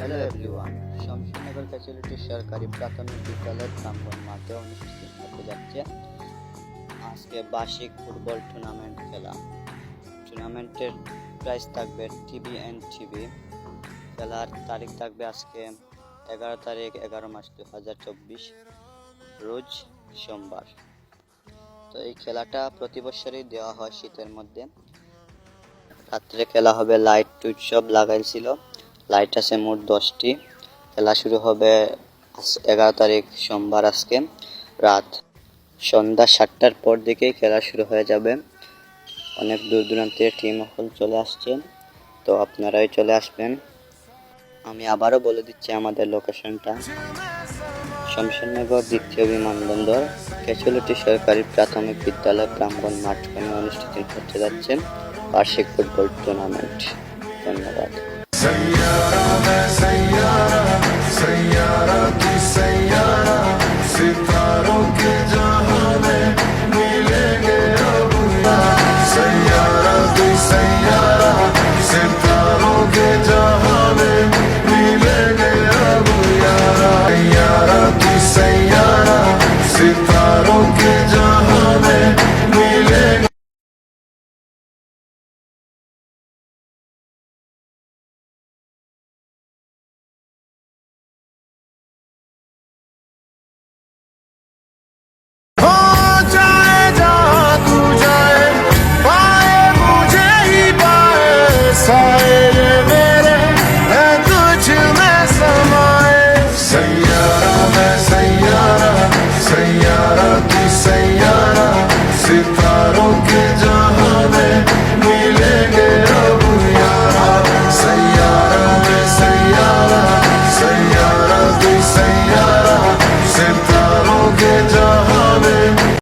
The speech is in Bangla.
হ্যালো এভরিওয়ান শমশেরনগর ফ্যাসিলিটি সরকারি প্রাথমিক বিদ্যালয়ের প্রাঙ্গণ মাঠে অনুষ্ঠিত হতে যাচ্ছে আজকে বার্ষিক ফুটবল টুর্নামেন্ট খেলা টুর্নামেন্টের প্রাইস থাকবে টিভি অ্যান্ড টিভি খেলার তারিখ থাকবে আজকে এগারো তারিখ, এগারো মাস দু হাজার চব্বিশ, রোজ সোমবার। তো এই খেলাটা প্রতি বছরই দেওয়া হয় শীতের মধ্যে। রাত্রে খেলা হবে, লাইট টুইট সব লাগাইছিল। লাইট আছে মোট দশটি। খেলা শুরু হবে এগারো তারিখ সোমবার আজকে রাত সন্ধ্যা সাতটার পর দিকেই খেলা শুরু হয়ে যাবে। অনেক দূর দূরান্তের টিম এখন চলে আসছে। তো আপনারাই চলে আসবেন। আমি আবারও বলে দিচ্ছি আমাদের লোকেশনটা শমশেরনগর দ্বিতীয় বিমানবন্দর। কেচুলটি সরকারি প্রাথমিক বিদ্যালয় প্রাঙ্গণ মাঠখানে অনুষ্ঠিত হতে যাচ্ছে। বার্ষিক ফুটবল টুর্নামেন্ট ধন্যবাদ। Señor